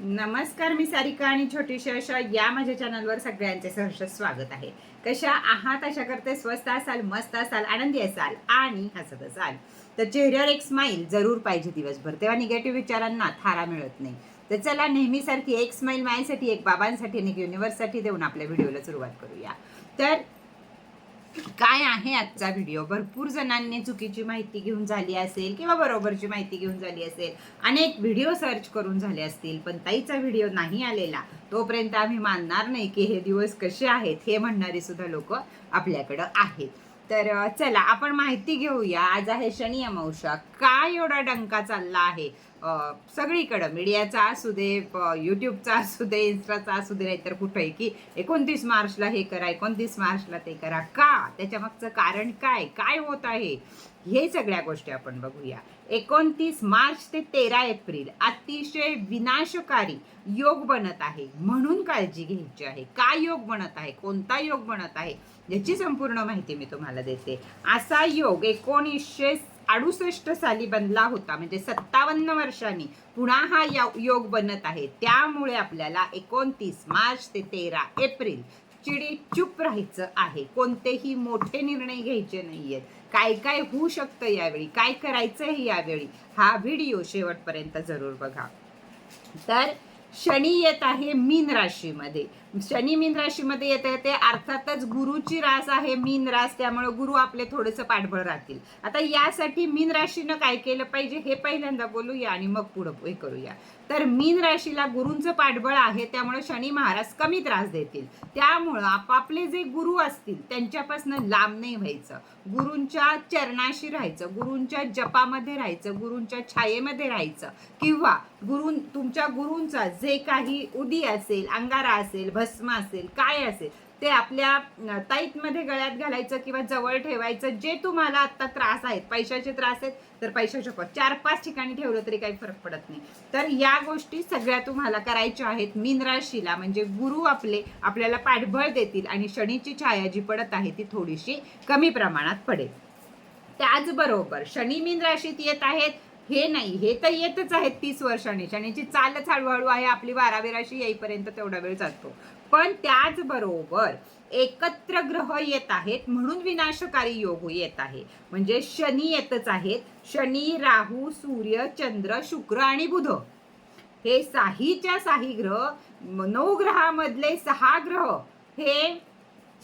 नमस्कार मी सारिका आणि छोटीशी अशा या माझ्या चॅनलवर सगळ्यांचे सहर्ष स्वागत आहे. कशा आहात? अशा करते स्वस्त असाल मस्त असाल आनंदी असाल आणि हसत असाल. तर चेहऱ्यावर एक स्माईल जरूर पाहिजे दिवसभर. तेव्हा निगेटिव्ह विचारांना थारा मिळत नाही. तर चला नेहमीसारखी एक स्माईल माझ्यासाठी एक बाबांसाठी आणि एक युनिव्हर्ससाठी देऊन आपल्या व्हिडिओला सुरुवात करूया. तर काय आहे आजचा व्हिडिओ भरपूर जणांनी चुकीची माहिती घेऊन झाली असेल किंवा बरोबरची माहिती घेऊन झाली असेल. अनेक व्हिडिओ सर्च करून झाले असतील पण ताईचा व्हिडिओ नाही आलेला. तोपर्यंत आम्ही मानणार नाही की हे दिवस कसे आहेत हे म्हणणारे सुद्धा लोक आपल्याकडं आहेत. तर चला आपण माहिती घेऊया. आज आहे शनी अमावस्या काय एवढा डंका चालला आहे? सगळीकडं. मीडियाचा असू दे यूट्यूबचा असू दे इन्स्टाचा असू दे नाहीतर कुठंही की एकोणतीस मार्चला हे करा एकोणतीस मार्चला ते करा. का? त्याच्यामागचं कारण काय? काय होत आहे? हे सगळ्या गोष्टी आपण बघूया. एकोणतीस मार्च ते तेरा एप्रिल अतिशय विनाशकारी योग बनत आहे. म्हणून काळजी घ्यायची आहे. काय योग बनत आहे? कोणता योग बनत आहे? याची संपूर्ण माहिती मी तुम्हाला देते. असा योग एकोणीसशे अडुसष्ट साली बनला होता. म्हणजे सत्तावन्न वर्षांनी पुन्हा हा योग बनत आहे. त्यामुळे आपल्याला एकोणतीस मार्च ते तेरा एप्रिल चिडी चुप राहायचं आहे. कोणतेही मोठे निर्णय घ्यायचे नाहीयेत. काय काय होऊ शकतं यावेळी? काय करायचं आहे यावेळी? हा व्हिडिओ शेवटपर्यंत जरूर बघा. तर शनी येत आहे मीन राशीमध्ये. शनी मीन राशीमध्ये येत आहे ते अर्थातच गुरुची रास आहे मीन रास. त्यामुळे गुरु आपले थोडेसे पाठबळ राहतील. आता यासाठी मीन राशीनं काय केलं पाहिजे हे पहिल्यांदा बोलूया आणि मग पुढं हे करूया. तर मीन राशीला गुरूंचं पाठबळ आहे त्यामुळे शनी महाराज कमी त्रास देतील. त्यामुळं आपापले जे गुरु असतील त्यांच्यापासून लांब नाही व्हायचं. गुरूंच्या चरणाशी राहायचं गुरूंच्या जपामध्ये राहायचं गुरूंच्या छायेमध्ये राहायचं. किंवा गुरु तुमच्या गुरूंचा जे काही उदी असेल अंगारा असेल भस्म असेल काय असेल ते आपल्या ताईतमध्ये गळ्यात घालायचं किंवा जवळ ठेवायचं जे तुम्हाला आता त्रास आहेत पैशाचे त्रास आहेत तर पैशाचे पण चार पाच ठिकाणी ठेवलं तरी काही फरक पडत नाही. तर या गोष्टी सगळ्या तुम्हाला करायच्या आहेत मीन राशीला म्हणजे गुरु आपले आपल्याला पाठबळ देतील आणि शनीची छाया जी पडत आहे ती थोडीशी कमी प्रमाणात पडेल. त्याचबरोबर शनी मीन राशीत येत आहेत हे नाही हे तर येतच आहेत तीस वर्षांनी शनीची चालच हळूहळू आहे आपली बारावी राशी येईपर्यंत तेवढा वेळ जातो. पण त्याचबरोबर एकत्र ग्रह येत आहेत म्हणून विनाशकारी योग येत आहे. म्हणजे शनी येतच आहेत. शनी राहू सूर्य चंद्र शुक्र आणि बुध. हे साहीच्या साही ग्रह नऊ ग्रहामधले सहा ग्रह हे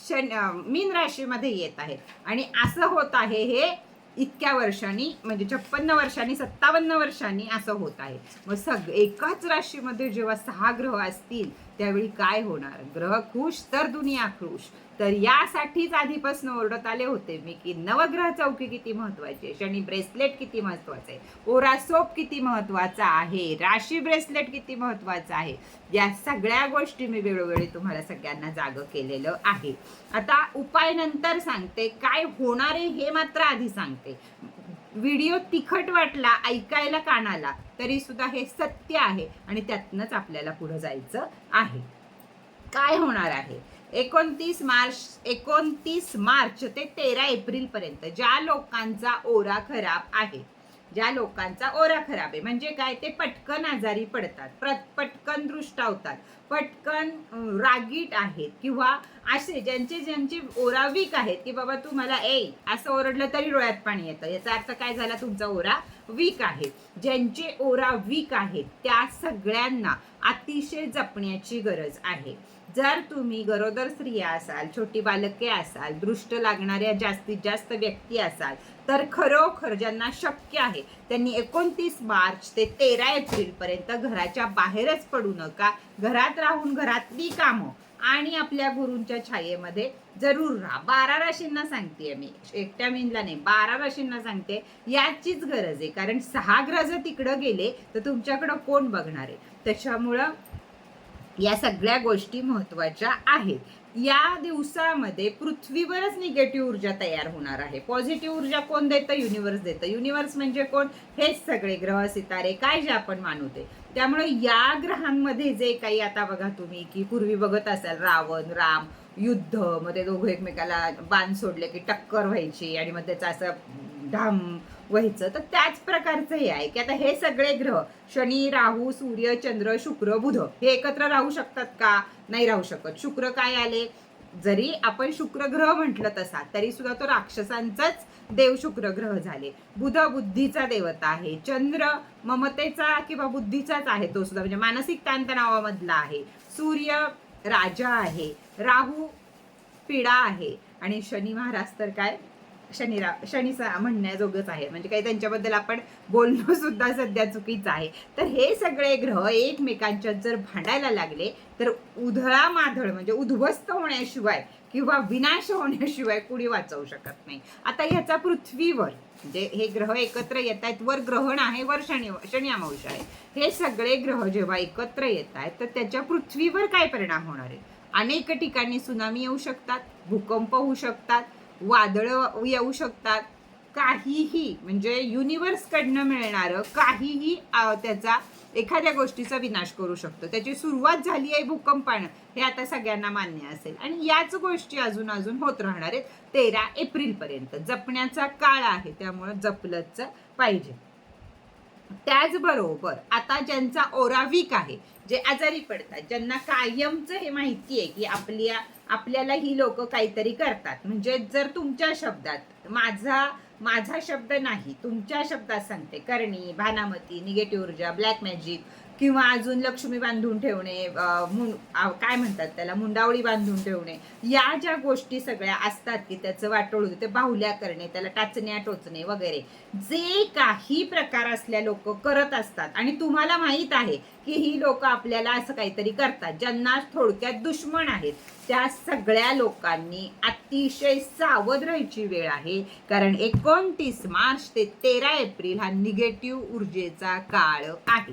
शन मीन राशीमध्ये येत आहेत. आणि असं होत आहे हे इतक्या वर्षांनी म्हणजे छप्पन्न वर्षांनी सत्तावन्न वर्षांनी असं होत आहे. मग सग एकाच राशीमध्ये जेव्हा सहा ग्रह असतील त्यावेळी काय होणार? ग्रह खुश तर दुनिया खुश. तर यासाठीच आधीपासून ओरडत आले होते मी की नवग्रह चौकी किती महत्वाची आहे? शनी ब्रेसलेट किती महत्वाचं आहे? ओरा सोप किती महत्त्वाचा आहे? राशी ब्रेसलेट किती महत्त्वाचा आहे? या सगळ्या गोष्टी मी वेळोवेळी तुम्हाला सगळ्यांना जाग केलेलं आहे. आता उपाय नंतर सांगते. काय होणार आहे हे मात्र आधी सांगते. व्हिडिओ तिखट वाटला ऐकायला कानाला तरी सुद्धा हे सत्य आहे आणि त्यातनंच आपल्याला पुढे जायचं आहे. काय होणार आहे? एकोणतीस मार्च एकोणतीस मार्च ते तेरा एप्रिल पर्यंत ज्या लोकांचा ओरा खराब आहे ज्या लोकांचा ओरा खराब आहे. म्हणजे काय? ते पटकन आजारी पडतात. प्र- पटकन दृष्टावतात पटकन रागीट आहेत किंवा असे ज्यांचे ज्यांचे ओरा वीक आहेत की बाबा तू मला ए असं ओरडलं तरी डोळ्यात पाणी येतं. याचा अर्थ काय झाला? तुमचा ओरा वीक आहे. ज्यांचे ओरा वीक आहेत त्या सगळ्यांना अतिशय जपण्याची गरज आहे. जर तुम्ही गरोदर स्त्रिया असाल छोटी बालके असाल दृष्ट लागणाऱ्या जास्तीत जास्त व्यक्ती असाल तर खरोखर ज्यांना शक्य आहे त्यांनी एकोणतीस मार्च ते तेरा एप्रिल पर्यंत घराच्या बाहेरच पडू नका. घरात राहून घरातली कामं आणि आपल्या गुरूंच्या छायेमध्ये जरूर राहा. बारा राशींना सांगते मी. एकट्या मेनला नाही बारा राशींना सांगते. याचीच गरज आहे. कारण सहा ग्रह जर तिकडं गेले तर तुमच्याकडं कोण बघणार आहे? त्याच्यामुळं या सगळ्या गोष्टी महत्त्वाच्या आहेत. या दिवसामध्ये पृथ्वीवरच निगेटिव्ह ऊर्जा तयार होणार आहे. पॉझिटिव्ह ऊर्जा कोण देतं? युनिव्हर्स देतं. युनिव्हर्स म्हणजे कोण? हेच सगळे ग्रह सितारे काय जे आपण मानू ते. त्यामुळे या ग्रहांमध्ये जे काही आता बघा तुम्ही की पूर्वी बघत असाल रावण राम युद्धमध्ये दोघं एकमेकाला बाण सोडले की टक्कर व्हायची आणि मग त्याचा असं ढाम व्हायचं तर त्याच प्रकारचं हे आहे की आता हे सगळे ग्रह शनी राहू सूर्य चंद्र शुक्र बुध हे एकत्र राहू शकतात का? नाही राहू शकत. शुक्र काय आले? जरी आपण शुक्र ग्रह म्हटलं तसा तरी सुद्धा तो राक्षसांचाच देव शुक्र ग्रह झाले. बुध बुद्धीचा देवता आहे. चंद्र ममतेचा किंवा बुद्धीचाच आहे तो सुद्धा म्हणजे मानसिक ताणतणावामधला आहे. सूर्य राजा आहे. राहू पीडा आहे. आणि शनी महाराज तर काय? शनिरा शनीचा म्हणण्याजोगच आहे. म्हणजे काही त्यांच्याबद्दल आपण बोलणं सुद्धा सध्या चुकीचं आहे. तर हे सगळे ग्रह एकमेकांच्यात जर भांडायला लागले तर उधळा माधळ म्हणजे उद्ध्वस्त होण्याशिवाय किंवा विनाश होण्याशिवाय कुणी वाचवू शकत नाही. आता ह्याचा पृथ्वीवर म्हणजे हे ग्रह एकत्र येत आहेत वर ग्रहण आहे वर शनी शनी अमावश आहे. हे सगळे ग्रह जेव्हा एकत्र येत आहेत तर त्याच्या पृथ्वीवर काय परिणाम होणार आहे अनेक ठिकाणी सुनामी येऊ शकतात भूकंप होऊ शकतात वादळं येऊ शकतात. काहीही म्हणजे युनिवर्सकडनं मिळणारं काहीही त्याचा एखाद्या गोष्टीचा विनाश करू शकतो. त्याची सुरुवात झाली आहे भूकंपानं. हे आता सगळ्यांना मान्य असेल. आणि याच गोष्टी अजून अजून होत राहणार आहेत. तेरा एप्रिलपर्यंत. जपण्याचा काळ आहे त्यामुळं जपलंच पाहिजे. त्याचबरोबर आता ज्यांचा ओराविक आहे जे आजारी पडतात ज्यांना कायमचं हे माहिती आहे की आपल्या आपल्याला ही लोक काहीतरी करतात. म्हणजे जर तुमच्या शब्दात माझा माझा शब्द नाही तुमच्या शब्दात सांगते करणी भानामती निगेटिव्ह ऊर्जा ब्लॅक मॅजिक किंवा अजून लक्ष्मी बांधून ठेवणे काय म्हणतात त्याला मुंडावळी बांधून ठेवणे या ज्या गोष्टी सगळ्या असतात की त्याचं वाटोळ ते बाहुल्या करणे त्याला टाचण्या टोचणे वगैरे जे काही प्रकार असल्या लोक करत असतात. आणि तुम्हाला माहीत आहे की ही लोक आपल्याला असं काहीतरी करतात ज्यांना थोडक्यात दुश्मन आहेत. त्या सगळ्या लोकांनी अतिशय सावध राहायची वेळ आहे. कारण एकोणतीस मार्च ते तेरा एप्रिल हा निगेटिव्ह ऊर्जेचा काळ आहे.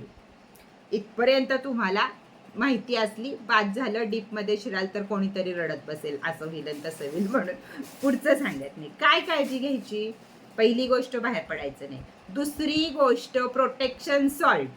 इथपर्यंत तुम्हाला माहिती असली बाद झालं डीपमध्ये शिराल तर कोणीतरी रडत बसेल असं होईल तसं होईल म्हणून पुढचं सांगत नाही. काय काळजी घ्यायची? पहिली गोष्ट बाहेर पडायचं नाही. दुसरी गोष्ट प्रोटेक्शन सॉल्ट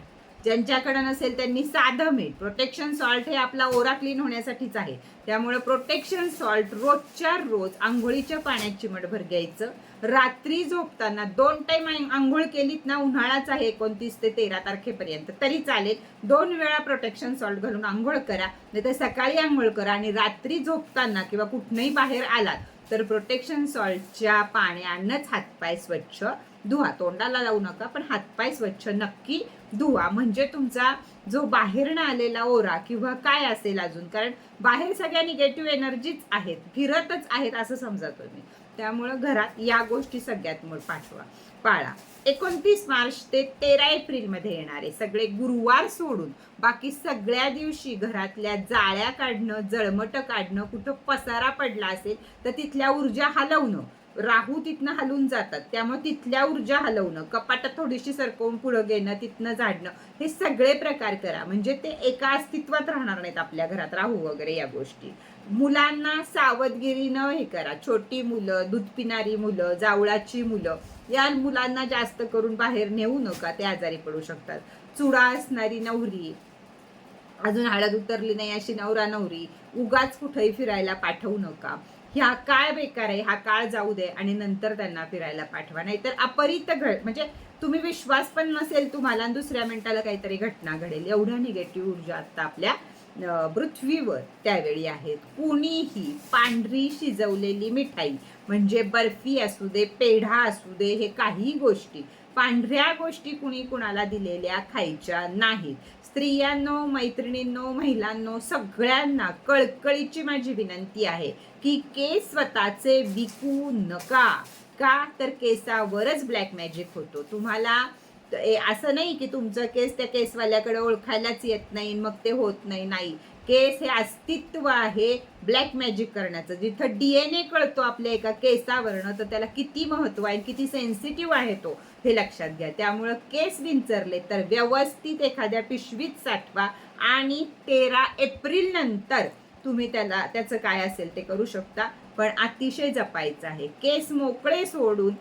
ज्यांच्याकडे नसेल त्यांनी साधं मीठ. प्रोटेक्शन सॉल्ट हे आपला ओरा क्लीन होण्यासाठीच आहे. त्यामुळे प्रोटेक्शन सॉल्ट रोजच्या रोज आंघोळीच्या पाण्यात चिमटभर घ्यायचं. रात्री झोपताना दोन टाइम आंघोळ केलीत ना उन्हाळाच आहे एकोणतीस ते तेरा तारखेपर्यंत तरी चालेल. दोन वेळा प्रोटेक्शन सॉल्ट घालून आंघोळ करा. नाही तर सकाळी आंघोळ करा आणि रात्री झोपताना किंवा कुठनंही बाहेर आलात तर प्रोटेक्शन सॉल्टच्या पाण्यानंच हातपाय स्वच्छ धुवा तोंडाला लावू नका पण हातपाय स्वच्छ नक्की धुवा. म्हणजे तुमचा जो बाहेरनं आलेला ओरा किंवा काय असेल अजून कारण बाहेर सगळ्या निगेटिव्ह एनर्जीच आहेत फिरतच आहेत असं समजा तुम्ही त्यामुळं घरात या गोष्टी सगळ्यात मग पाठवा. पाळा एकोणतीस मार्च ते तेरा एप्रिलमध्ये येणारे सगळे गुरुवार सोडून बाकी सगळ्या दिवशी घरातल्या जाळ्या काढणं जळमट काढणं कुठं पसारा पडला असेल तर तिथल्या ऊर्जा हलवणं राहू तिथनं हलून जातात. त्यामुळे तिथल्या ऊर्जा हलवणं कपाटात थोडीशी सरकवून पुढं घेणं तिथनं झाडणं हे सगळे प्रकार करा. म्हणजे ते एका अस्तित्वात राहणार नाहीत आपल्या घरात. राहू वगैरे या गोष्टी. मुलांना सावधगिरीनं हे करा. छोटी मुलं दूध पिणारी मुलं जावळाची मुलं या मुलांना जास्त करून बाहेर नेऊ नका. ते आजारी पडू शकतात. चुडा असणारी नवरी अजून हळद उतरली नाही अशी नवरा नवरी उगाच कुठेही फिरायला पाठवू नका. ह्या काळ बेकार आहे हा काळ जाऊ दे आणि नंतर त्यांना फिरायला पाठवा. नाहीतर अपरित घड म्हणजे तुम्ही विश्वास पण नसेल तुम्हाला दुसऱ्या मिनिटाला काहीतरी घटना घडेल. एवढ्या निगेटिव्ह ऊर्जा आता आपल्या पृथ्वीवर त्यावेळी आहेत. कुणीही पांढरी शिजवलेली मिठाई म्हणजे बर्फी असू दे पेढा असू दे हे काही गोष्टी पांढऱ्या गोष्टी कुणी कुणाला दिलेल्या खायच्या नाहीत. स्त्रियांनो मैत्रिणींनो महिलांनो सगळ्यांना कळकळीची माझी विनंती आहे की केस स्वतःचे विकू नका. का? तर केसावरच ब्लॅक मॅजिक होतो. तुम्हाला ए- असं नाही की तुमचं केस त्या केसवाल्याकडे ओळखायलाच येत नाही मग ते होत नाही नाही. केस हे अस्तित्व आहे ब्लॅक मॅजिक करण्याचं. जिथं डी एन ए कळतो आपल्या एका केसावरनं तर त्याला किती महत्त्व आहे किती सेन्सिटिव्ह आहे तो. हे लक्षात घ्या. त्यामुळं केस विंचरले तर व्यवस्थित एखाद्या पिशवीत साठवा आणि तेरा एप्रिल नंतर तुम्ही त्याला त्याचं काय असेल ते करू शकता. पण अतिशय जपायचं आहे. केस मोकळे सोडून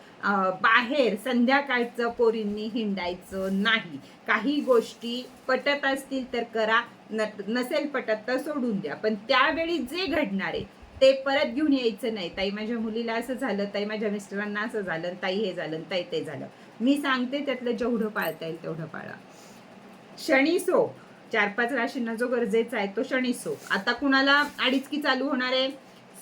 बाहेर संध्याकाळचं पोरींनी हिंडायचं नाही. काही गोष्टी पटत असतील तर करा न नसेल पटत तर सोडून द्या. पण त्यावेळी जे घडणार आहे ते परत घेऊन यायचं नाही. ताई माझ्या मुलीला असं झालं ताई माझ्या मिस्टरांना असं झालं ताई हे झालं ताई ते झालं. मी सांगते त्यातलं जेवढं पाळता येईल तेवढं पाळा. शनी सोप. चार पाच राशींना जो गरजेचा आहे तो शनी सोप. आता कुणाला अडीचकी चालू होणार आहे?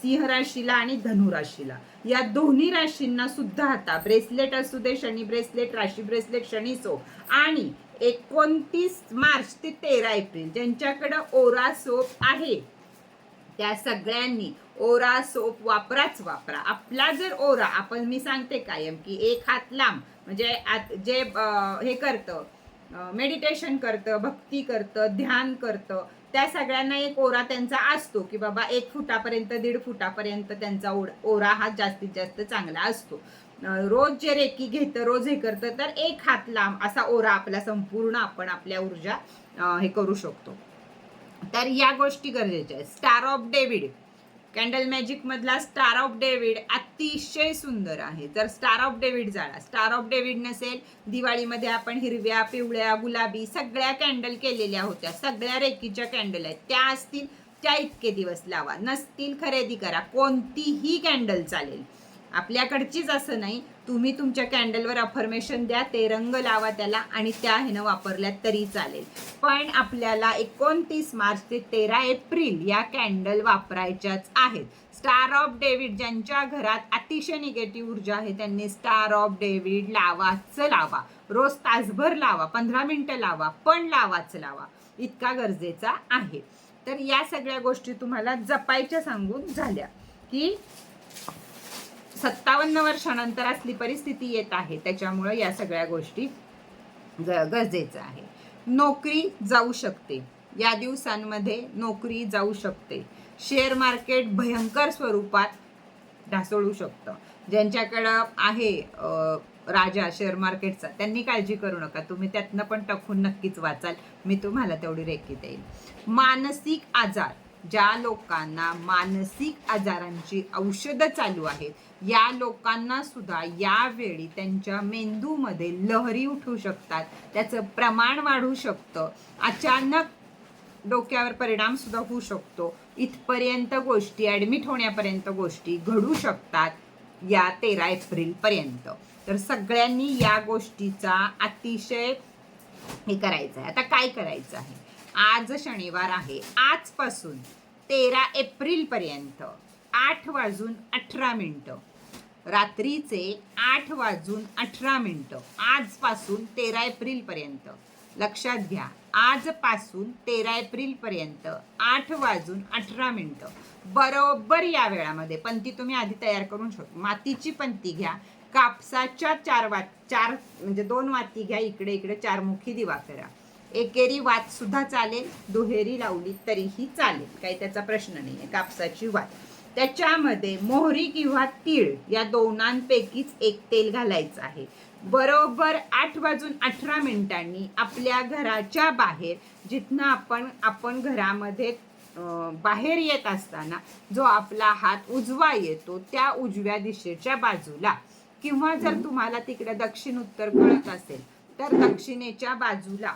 सिंह राशीला आणि धनु राशीला. या दोन्ही राशींना सुद्धा आता ब्रेसलेट असू दे शनी ब्रेसलेट राशी ब्रेसलेट शनी सोप. आणि एकोणतीस मार्च ते तेरा एप्रिल ज्यांच्याकडं ओरा सोप आहे त्या सगळ्यांनी ओरा सोप वापराच वापरा. आपला जर ओरा आपण मी सांगते कायम की एक हात लांब म्हणजे जे हे करतं मेडिटेशन करतं भक्ती करतं ध्यान करतं त्या सगळ्यांना एक ओरा त्यांचा असतो की बाबा एक फुटापर्यंत दीड फुटापर्यंत त्यांचा ओढ ओरा हा जास्तीत जास्त चांगला असतो. रोज जे रेकी घेतं रोज हे करतं तर एक हात लांब असा ओरा आपला संपूर्ण आपण आपल्या ऊर्जा हे करू शकतो. तर या गोष्टी गरजेच्या आहेत. Star of David candle magic मधला स्टार ऑफ डेव्हिड अतिशय सुंदर आहे. जर स्टार ऑफ डेव्हिड जाळा. स्टार ऑफ डेव्हिड नसेल दिवाळीमध्ये आपण हिरव्या पिवळ्या गुलाबी सगळ्या कॅन्डल केलेल्या होत्या. सगळ्या रेकीच्या कॅन्डल आहेत. त्या असतील त्या इतके दिवस लावा. नसतील खरेदी करा. कोणतीही कॅन्डल चालेल. आपल्याकडचीच असं नाही. तुम्ही तुमच्या कॅन्डलवर अफर्मेशन द्या ते रंग लावा त्याला आणि त्या ह्यानं वापरल्या तरी चालेल. पण आपल्याला एकोणतीस मार्च ते तेरा एप्रिल या कॅन्डल वापरायच्याच आहेत. स्टार ऑफ डेव्हिड ज्यांच्या घरात अतिशय निगेटिव्ह ऊर्जा आहे त्यांनी स्टार ऑफ डेव्हिड लावाच लावा. रोज तासभर लावा पंधरा मिनिटं लावा पण लावाच लावा. इतका गरजेचा आहे. तर या सगळ्या गोष्टी तुम्हाला जपायच्या सांगून झाल्या की सत्तावन्न वर्षानंतर असली परिस्थिती येत आहे त्याच्यामुळं या सगळ्या गोष्टी गरजेचं आहे. नोकरी जाऊ शकते. या दिवसांमध्ये नोकरी जाऊ शकते. शेअर मार्केट भयंकर स्वरूपात ढासळू शकतं. ज्यांच्याकडं आहे राजा शेअर मार्केटचा त्यांनी काळजी करू नका. तुम्ही त्यातनं पण टकून नक्कीच वाचाल. मी तुम्हाला तेवढी रेखी देईल मानसिक आजार. ज्या लोकांना मानसिक आजारांची औषधं चालू आहेत या लोकांना सुद्धा यावेळी त्यांच्या मेंदूमध्ये लहरी उठू शकतात. त्याचं प्रमाण वाढू शकतं. अचानक डोक्यावर परिणाम सुद्धा होऊ शकतो. इथपर्यंत गोष्टी ॲडमिट होण्यापर्यंत गोष्टी घडू शकतात या तेरा एप्रिल पर्यंत. तर सगळ्यांनी या गोष्टीचा अतिशय हे करायचं आहे आता काय करायचं आहे? आज शनिवार आहे. आजपासून तेरा एप्रिलपर्यंत आठ वाजून अठरा मिनटं. रात्रीचे आठ वाजून अठरा मिनटं. आजपासून तेरा एप्रिलपर्यंत लक्षात घ्या आजपासून तेरा एप्रिलपर्यंत आठ वाजून अठरा मिनटं. बरोबर या वेळामध्ये पंती तुम्ही आधी तयार करून शकता मातीची पंती घ्या. कापसाच्या चार वात चार म्हणजे दोन वाती घ्या. इकडे इकडे चारमुखी दिवा करा. एकेरी वात सुद्धा चालेल दुहेरी लावली तरीही चालेल काही त्याचा प्रश्न नाही आहे कापसाची वात. त्याच्यामध्ये मोहरी किंवा तीळ या दोनांपैकीच एक तेल घालायचं आहे. बरोबर आठ वाजून अठरा मिनिटांनी आपल्या घराच्या बाहेर जिथनं आपण आपण घरामध्ये बाहेर येत असताना जो आपला हात उजवा येतो त्या उजव्या दिशेच्या बाजूला. किंवा जर तुम्हाला तिकडे दक्षिण उत्तर कळत असेल तर दक्षिणेच्या बाजूला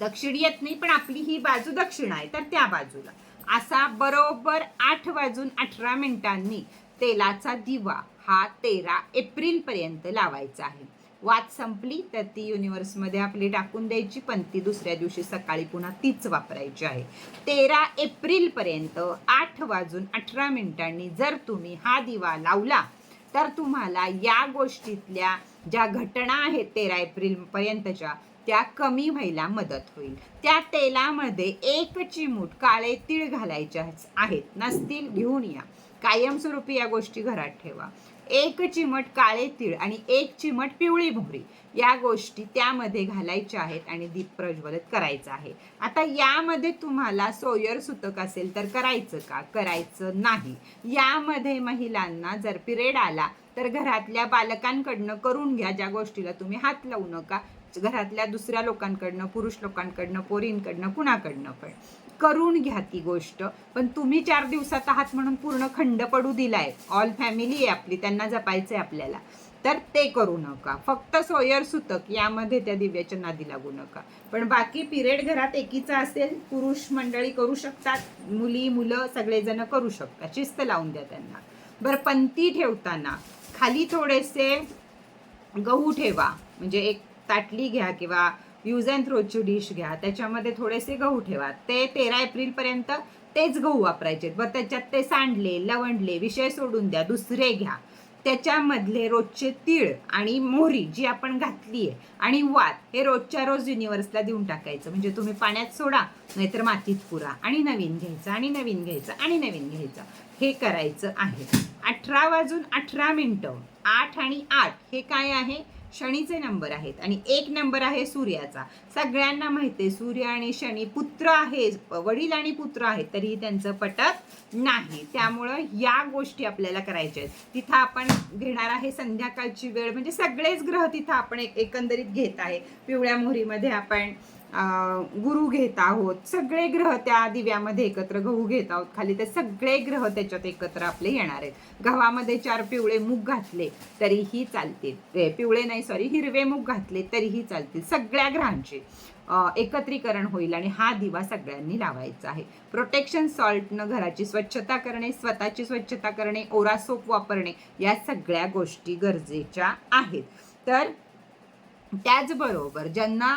दक्षिण येत नाही पण आपली ही बाजू दक्षिण आहे तर त्या बाजूला. असा बरोबर आठ वाजून अठरा मिनिटांनी तेलाचा दिवा हा तेरा एप्रिल पर्यंत लावायचा आहे. वाद संपली तर ती युनिव्हर्समध्ये आपली टाकून द्यायची पण ती दुसऱ्या दिवशी सकाळी पुन्हा तीच वापरायची आहे. तेरा एप्रिल पर्यंत आठ वाजून अठरा मिनिटांनी जर तुम्ही हा दिवा लावला तर तुम्हाला या गोष्टीतल्या ज्या घटना आहेत तेरा एप्रिल पर्यंतच्या त्या कमी व्हायला मदत होईल. त्या तेलामध्ये एक चिमूट काळे तीळ घालायच्या आहेत. नसतील घेऊन या. कायमस्वरूपी या गोष्टी घरात ठेवा. एक चिमट काळे तीळ आणि एक चिमट पिवळी मोहरी या गोष्टी त्यामध्ये घालायच्या आहेत आणि दीप प्रज्वलित करायचं आहे. आता यामध्ये तुम्हाला सोयर सुतक असेल तर करायचं का? करायचं नाही. यामध्ये महिलांना जर पिरियड आला तर घरातल्या बालकांकडनं करून घ्या ज्या गोष्टीला तुम्ही हात लावू नका. घरातल्या दुसऱ्या लोकांकडनं पुरुष लोकांकडनं पोरींकडनं कुणाकडनं पण. करून घ्या ती गोष्ट. पण तुम्ही चार दिवसात आहात म्हणून पूर्ण खंड पडू दिलाय. ऑल फॅमिली आहे आपली त्यांना जपायचं आहे आपल्याला. तर ते करू नका. फक्त सोयर सुतक यामध्ये त्या दिव्याच्या नादी लागू नका. पण बाकी पिरियड घरात एकीचा असेल पुरुष मंडळी करू शकतात मुली मुलं सगळेजण करू शकतात. शिस्त लावून द्या त्यांना. बरं पंथी ठेवताना खाली थोडेसे गहू ठेवा. म्हणजे एक ताटली घ्या किंवा यूज अँड थ्रोची डिश घ्या. त्याच्यामध्ये थोडेसे गहू ठेवा. ते तेरा एप्रिलपर्यंत तेच गहू वापरायचे. व त्याच्यात ते सांडले लवंडले विषय सोडून द्या. दुसरे घ्या. त्याच्यामधले रोजचे तीळ आणि मोहरी जी आपण घातली आहे आणि वात हे रोजच्या रोज युनिव्हर्सला देऊन टाकायचं. म्हणजे तुम्ही पाण्यात सोडा नाहीतर मातीत पुरा. आणि नवीन घ्यायचं आणि नवीन घ्यायचं आणि नवीन घ्यायचं. हे करायचं आहे. अठरा वाजून अठरा मिनटं. आठ आणि आठ हे काय आहे? शनीचे नंबर आहेत आणि एक नंबर आहे सूर्याचा. सगळ्यांना माहिती आहे सूर्य आणि शनी पुत्र आहे वडील आणि पुत्र आहेत तरीही त्यांचं पटत नाही. त्यामुळं या गोष्टी आपल्याला करायच्या आहेत. तिथं आपण घेणार आहे संध्याकाळची वेळ. म्हणजे सगळेच ग्रह तिथं आपण एक एकंदरीत घेत आहे. पिवळ्या मोहरीमध्ये आपण गुरु घेत आहोत. सगळे ग्रह त्या दिव्यामध्ये एकत्र गहू घेत आहोत. खाली ते सगळे ग्रह त्याच्यात एकत्र आपले येणार आहेत. गव्हामध्ये चार पिवळे मूग घातले तरीही चालतील. पिवळे नाही सॉरी हिरवे मूग घातले तरीही चालतील. सगळ्या ग्रहांचे एकत्रीकरण होईल आणि हा दिवा सगळ्यांनी लावायचा आहे. प्रोटेक्शन सॉल्टनं घराची स्वच्छता करणे स्वतःची स्वच्छता करणे ओरा सोप वापरणे या सगळ्या गोष्टी गरजेच्या आहेत. तर त्याचबरोबर ज्यांना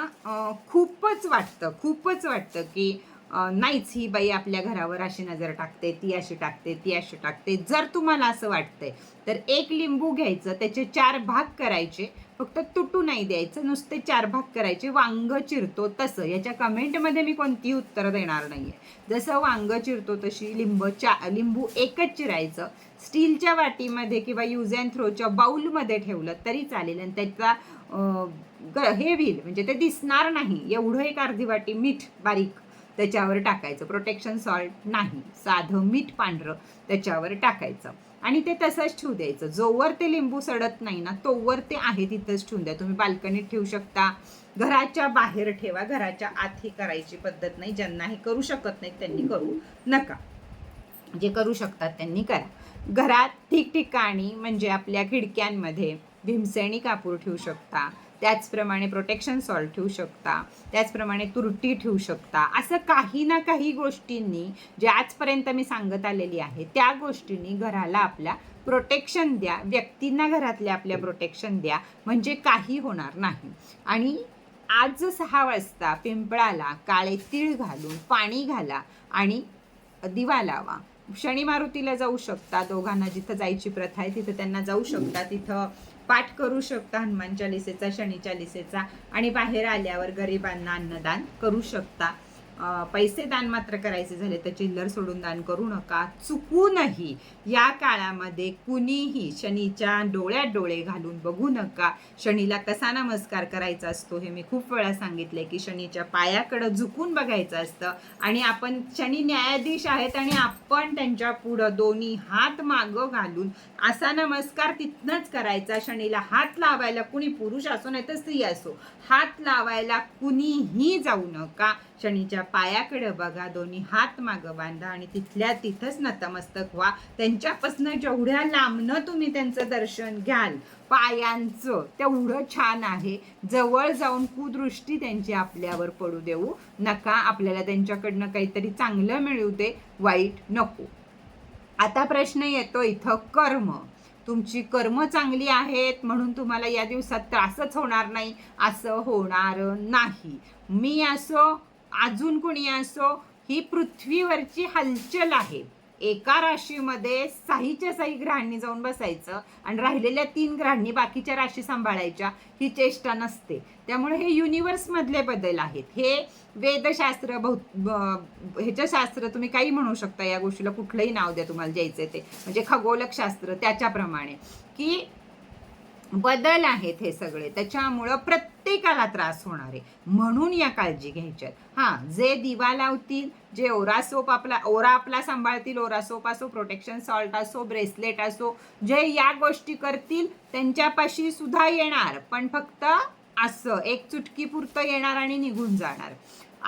खूपच वाटतं खूपच वाटतं की नाहीच ही बाई आपल्या घरावर अशी नजर टाकते ती अशी टाकते ती अशी टाकते. जर तुम्हाला असं वाटतंय तर एक लिंबू घ्यायचं त्याचे चार भाग करायचे फक्त तुटू नाही द्यायचं नुसते चार भाग करायचे वांग चिरतो तसं. याच्या कमेंटमध्ये मी कोणतीही उत्तरं देणार नाही आहे जसं वांग चिरतो तशी लिंब चा लिंबू एकच चिरायचं. स्टीलच्या वाटीमध्ये किंवा यूज अँड थ्रोच्या बाउलमध्ये ठेवलं तरी चालेल. आणि त्याचा ग- हे होईल म्हणजे ते दिसणार नाही. एवढं एक अर्धी वाटी मीठ बारीक त्याच्यावर टाकायचं. प्रोटेक्शन सॉल्ट नाही. साधं मीठ पांढरं त्याच्यावर टाकायचं. आणि ते तसंच ठेवू द्यायचं. जोवर ते लिंबू सडत नाही ना तोवर ते आहे तिथंच ठेवून द्या. तुम्ही बाल्कनीत ठेवू शकता. घराच्या बाहेर ठेवा. घराच्या आत ही करायची पद्धत नाही. ज्यांना हे करू शकत नाही त्यांनी करू नका. जे करू शकतात त्यांनी करा. घरात ठिकठिकाणी म्हणजे आपल्या खिडक्यांमध्ये भीमसेनी कापूर ठेवू शकता. त्याचप्रमाणे प्रोटेक्शन सॉल्ट ठेवू शकता. त्याचप्रमाणे तुरटी ठेवू शकता. असं काही ना काही गोष्टींनी जे आजपर्यंत मी सांगत आलेली आहे त्या गोष्टींनी घराला आपल्या प्रोटेक्शन द्या. व्यक्तींना घरातल्या आपल्या प्रोटेक्शन द्या. म्हणजे काही होणार नाही. आणि आज सहा वाजता पिंपळाला काळे तीळ घालून पाणी घाला आणि दिवा लावा. शनी मारुतीला जाऊ शकता. दोघांना जिथं जायची प्रथा आहे तिथं त्यांना जाऊ शकता. तिथं पाठ करू शकता हनुमान चालिसेचा शनी चालिसेचा आणि बाहेर आल्यावर गरिबांना अन्नदान करू शकता. पैसे दान मात्र करायचे झाले तर चिल्लर सोडून दान करू नका. चुकूनही या काळामध्ये कुणीही शनीच्या डोळ्यात डोळे घालून बघू नका. शनीला कसा नमस्कार करायचा असतो हे मी खूप वेळा सांगितले की शनीच्या पायाकडं झुकून बघायचं असतं. आणि आपण शनी न्यायाधीश आहेत आणि आपण त्यांच्या पुढं दोन्ही हात मागं घालून असा नमस्कार तिथनंच करायचा. शनीला हात लावायला कुणी पुरुष असो नाही तर स्त्री असो हात लावायला कुणीही जाऊ नका. शनीच्या पायाकडे बघा दोन्ही हात मागं बांधा आणि तिथल्या तिथंच नतमस्तक व्हा. त्यांच्यापासनं जेवढ्या लांबनं तुम्ही त्यांचं दर्शन घ्याल पायांचं तेवढं छान आहे. जवळ जाऊन कुदृष्टी त्यांची आपल्यावर पडू देऊ नका. आपल्याला त्यांच्याकडनं काहीतरी चांगलं मिळू दे वाईट नको. आता प्रश्न येतो इथं कर्म. तुमची कर्म चांगली आहेत म्हणून तुम्हाला या दिवसात त्रासच होणार नाही. असं होणार नाही. मी असो अजून कुणी असो ही पृथ्वीवरची हलचल आहे. एका राशीमध्ये साहीच्या साही ग्रहांनी जाऊन बसायचं आणि राहिलेल्या तीन ग्रहांनी बाकीच्या राशी सांभाळायच्या ही चेष्टा नसते. त्यामुळे हे युनिवर्समधले बदल आहेत. हे वेदशास्त्र भौ ब- ह्याचं शास्त्र तुम्ही काही म्हणू शकता या गोष्टीला. कुठलंही नाव द्या तुम्हाला द्यायचं ते. म्हणजे खगोलकशास्त्र त्याच्याप्रमाणे. की बदल आहेत हे सगळे. त्याच्यामुळं प्रत्येकाला त्रास होणार आहे. म्हणून या काळजी घ्यायच्यात हां जे दिवा लावतील जे ओरा सोप आपला ओरा आपला सांभाळतील ओरा सोप असो प्रोटेक्शन सॉल्ट असो ब्रेसलेट असो जे या गोष्टी करतील त्यांच्यापाशी सुद्धा येणार. पण फक्त असं एक चुटकी पुरतं येणार आणि निघून जाणार.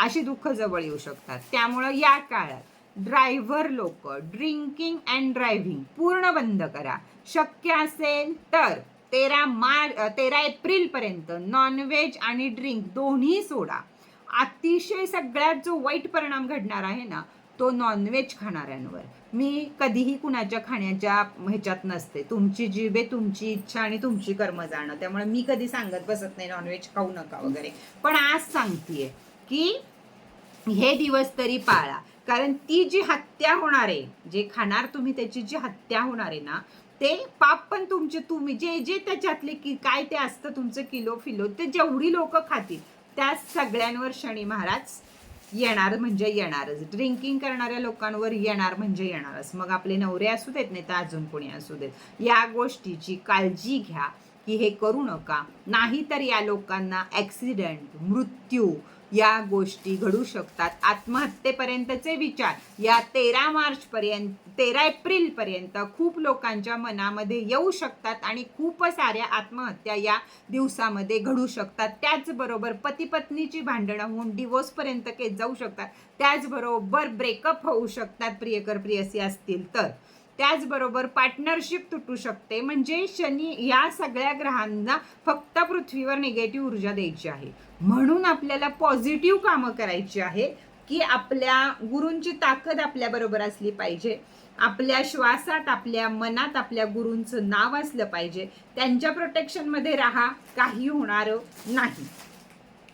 अशी दुःख जवळ येऊ शकतात. त्यामुळं या काळात ड्रायव्हर लोक ड्रिंकिंग अँड ड्रायव्हिंग पूर्ण बंद करा. शक्य असेल तर तेरा मार्च तेरा एप्रिलपर्यंत नॉनव्हेज आणि ड्रिंक दोन्ही सोडा. अतिशय सगळ्यात जो वाईट परिणाम घडणार आहे ना तो नॉनव्हेज खाणाऱ्यांवर. मी कधीही कुणाच्या खाण्याच्या ह्याच्यात नसते. तुमची जिबे तुमची इच्छा आणि तुमची कर्म जाणं. त्यामुळे मी कधी सांगत बसत नाही नॉनव्हेज खाऊ नका वगैरे. पण आज सांगतेय की हे दिवस तरी पाळा. कारण ती जी हत्या होणार आहे जे खाणार तुम्ही त्याची जी हत्या होणार आहे ना ते पाप पण तुमचे तुम्ही जे जे त्याच्यातले की काय ते असतं तुमचं किलो फिलो ते जेवढी लोक खातील त्या सगळ्यांवर शनी महाराज येणार म्हणजे येणारच. ड्रिंकिंग करणाऱ्या लोकांवर येणार म्हणजे येणारच. मग आपले नवरे असू देत नाही तर अजून कोणी असू देत. या गोष्टीची काळजी घ्या की हे करू नका. नाहीतर या लोकांना ॲक्सिडेंट मृत्यू या गोष्टी घडू शकतात. आत्महत्येपर्यंतचे विचार. या तेरा मार्च पर्यंत तेरा एप्रिल पर्यंत खूप लोकांच्या मनामध्ये येऊ शकतात आणि खूप साऱ्या आत्महत्या या दिवसामध्ये घडू शकतात. त्याचबरोबर पती पत्नीची भांडणं होऊन डिवोर्सपर्यंत केस जाऊ शकतात. त्याचबरोबर ब्रेकअप होऊ शकतात प्रियकर प्रियसी असतील तर. त्याचबरोबर पार्टनरशिप तुटू शकते. म्हणजे शनी या सगळ्या ग्रहांना फक्त पृथ्वीवर निगेटिव्ह ऊर्जा द्यायची आहे. म्हणून आपल्याला पॉझिटिव्ह कामं करायची आहे की आपल्या गुरूंची ताकद आपल्या बरोबर असली पाहिजे. आपल्या श्वासात आपल्या मनात आपल्या गुरूंचं नाव असलं पाहिजे. त्यांच्या प्रोटेक्शनमध्ये राहा. काही होणार नाही.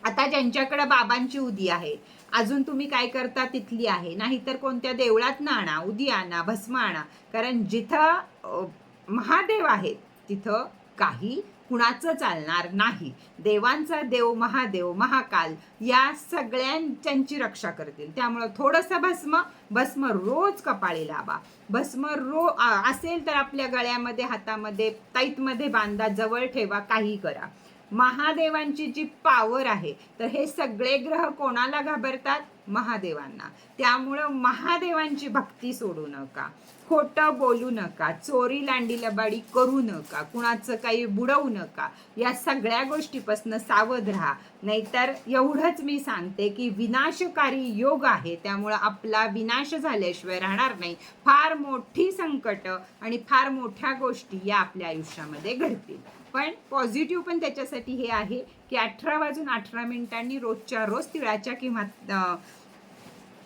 आता ज्यांच्याकडे बाबांची उदी आहे अजून तुम्ही काय करता तिथली आहे. नाहीतर कोणत्या देवळात ना आणा उदी आणा भस्म आणा. कारण जिथं महादेव आहेत तिथं काही कुणाचं चालणार नाही. देवांचा देव महादेव महाकाल या सगळ्यांच्यांची रक्षा करतील. त्यामुळं थोडंसं भस्म भस्म रोज कपाळी लावा. भस्म रो असेल तर आपल्या गळ्यामध्ये हातामध्ये तैतमध्ये बांधा जवळ ठेवा काही करा. महादेवांची जी पावर आहे तर हे सगळे ग्रह कोणाला घाबरतात? महादेवांना. त्यामुळं महादेवांची भक्ती सोडू नका. खोटं बोलू नका. चोरी लांडी लबाडी करू नका. कुणाचं काही बुडवू नका. या सगळ्या गोष्टीपासून सावध राहा. नाहीतर एवढंच मी सांगते की विनाशकारी योग आहे. त्यामुळं आपला विनाश झाल्याशिवाय राहणार नाही. फार मोठी संकट आणि फार मोठ्या गोष्टी या आपल्या आयुष्यामध्ये घडतील. पण पॉझिटिव्ह पण त्याच्यासाठी हे आहे की अठरा वाजून अठरा मिनिटांनी रोजच्या रोज तिळाच्या किंवा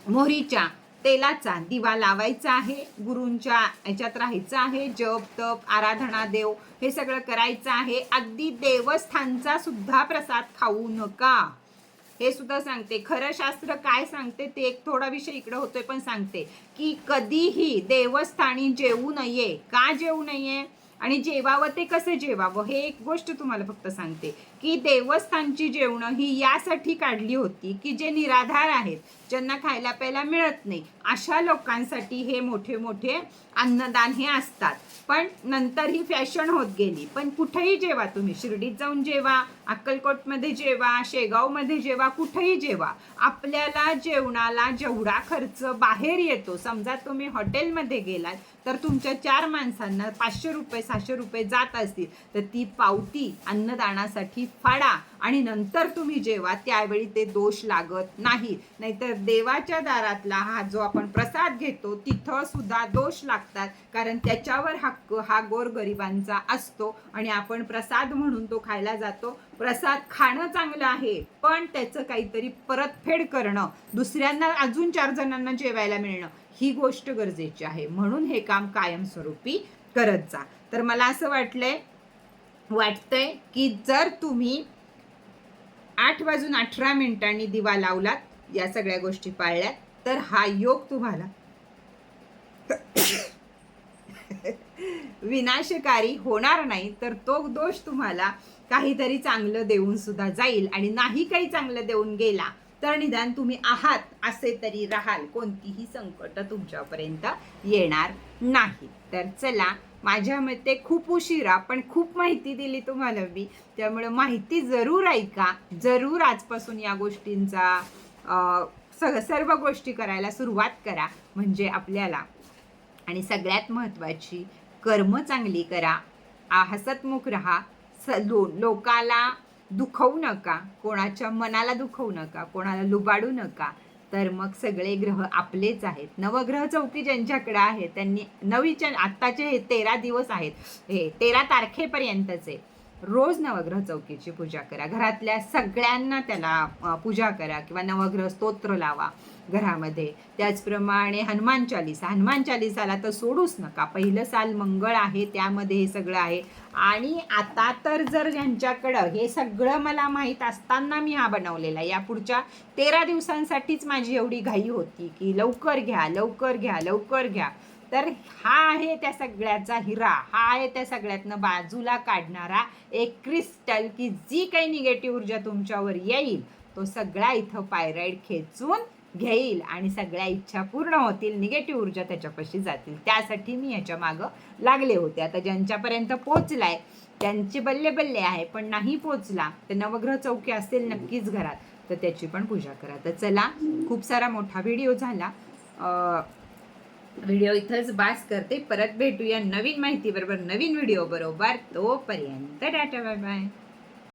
मोहरीच्या तेलाचा दिवा लावायचा आहे गुरूंच्या याच्यात राहायचं आहे जप तप आराधना देव हे सगळं करायचं आहे. अगदी देवस्थानचा सुद्धा प्रसाद खाऊ नका. हे सुद्धा सांगते. खरं शास्त्र काय सांगते ते एक थोडा विषय इकडे होतोय पण सांगते की कधीही देवस्थानी जेवू नये. का जेवू नये? आणि जेवावं ते कसं जेवावं हे एक गोष्ट तुम्हाला फक्त सांगते की देवस्थानची जेवणं ही यासाठी काढली होती की जे निराधार आहेत ज्यांना खायला प्यायला मिळत नाही अशा लोकांसाठी हे मोठे मोठे अन्नदान हे असतात. पण नंतर ही फॅशन होत गेली. पण कुठेही जेवा तुम्ही शिर्डीत जाऊन जेवा अक्कलकोटमध्ये जेवा शेगावमध्ये जेवा कुठेही जेवा आपल्याला जेवणाला जेवढा खर्च बाहेर येतो समजा तुम्ही हॉटेलमध्ये गेलात तर तुमच्या चार माणसांना पाचशे रुपये सहाशे रुपये जात असतील तर ती पावती अन्नदानासाठी फाडा आणि नंतर तुम्ही जेवा त्यावेळी ते दोष लागत नाही. नाहीतर देवाच्या दारातला हा जो आपण प्रसाद घेतो तिथं सुद्धा दोष लागतात कारण त्याच्यावर हक्क हा गोरगरिबांचा असतो आणि आपण प्रसाद म्हणून तो खायला जातो. प्रसाद खाणं चांगलं आहे पण त्याचं काहीतरी परतफेड करणं दुसऱ्यांना अजून चार जणांना जेवायला मिळणं ही गोष्ट गरजेची आहे. म्हणून हे काम कायमस्वरूपी करत जा. तर मला असं वाटलंय वाटतंय की जर तुम्ही आठ वाजून अठरा मिनिटांनी दिवा लावलात या सगळ्या गोष्टी पाळल्यात तर हा योग तुम्हाला विनाशकारी होणार नाही तर तो दोष तुम्हाला काहीतरी चांगलं देऊन सुद्धा जाईल. आणि नाही काही चांगलं देऊन गेला तर निदान तुम्ही आहात असे तरी राहाल. कोणतीही संकट तुमच्यापर्यंत येणार नाही. तर चला माझ्या मते खूप उशिरा पण खूप माहिती दिली तुम्हाला मी. त्यामुळे माहिती जरूर ऐका. जरूर आजपासून या गोष्टींचा अं, सर्व गोष्टी करायला सुरुवात करा. म्हणजे आपल्याला आणि सगळ्यात महत्त्वाची कर्म चांगली करा. हसतमुख राहा. स लो लोकाला दुखवू नका. कोणाच्या मनाला दुखवू नका. कोणाला लुबाडू नका. तर मग सगळे ग्रह आपलेच आहेत. नवग्रह चौकी ज्यांच्याकडे आहे त्यांनी नवीच्या आत्ताचे हे तेरा दिवस आहेत. हे तेरा तारखेपर्यंतचे. रोज नवग्रह चौकीची पूजा करा. घरातल्या सगळ्यांना त्याला पूजा करा किंवा नवग्रह स्तोत्र लावा. घरामध्ये. त्याचप्रमाणे हनुमान चालिसा. हनुमान चालिसाला तर सोडूच नका. पहिलं साल मंगळ आहे त्यामध्ये हे सगळं आहे. आणि आता तर जर ज्यांच्याकडं हे सगळं मला माहीत असताना मी हा बनवलेला या पुढच्या तेरा दिवसांसाठीच माझी एवढी घाई होती की लवकर घ्या लवकर घ्या लवकर घ्या. तर हा आहे त्या सगळ्याचा हिरा. हा आहे त्या सगळ्यातनं बाजूला काढणारा एक क्रिस्टल की जी काही निगेटिव्ह ऊर्जा तुमच्यावर येईल तो सगळा इथं पायराईड खेचून घेईल आणि सगळ्या इच्छा पूर्ण होतील निगेटिव्ह ऊर्जा त्याच्यापाशी जातील. त्यासाठी मी याच्या मागं लागले होते. आता ज्यांच्यापर्यंत पोचलाय त्यांचे बल्ले बल्ले आहे पण नाही पोचला तर नवग्रह चौकी असतील नक्कीच घरात तर त्याची पण पूजा करा. तर चला खूप सारा मोठा व्हिडिओ झाला. व्हिडिओ इथंच बास करते. परत भेटूया नवीन माहितीबरोबर नवीन व्हिडिओ बरोबर. तोपर्यंत टाटा बाय बाय.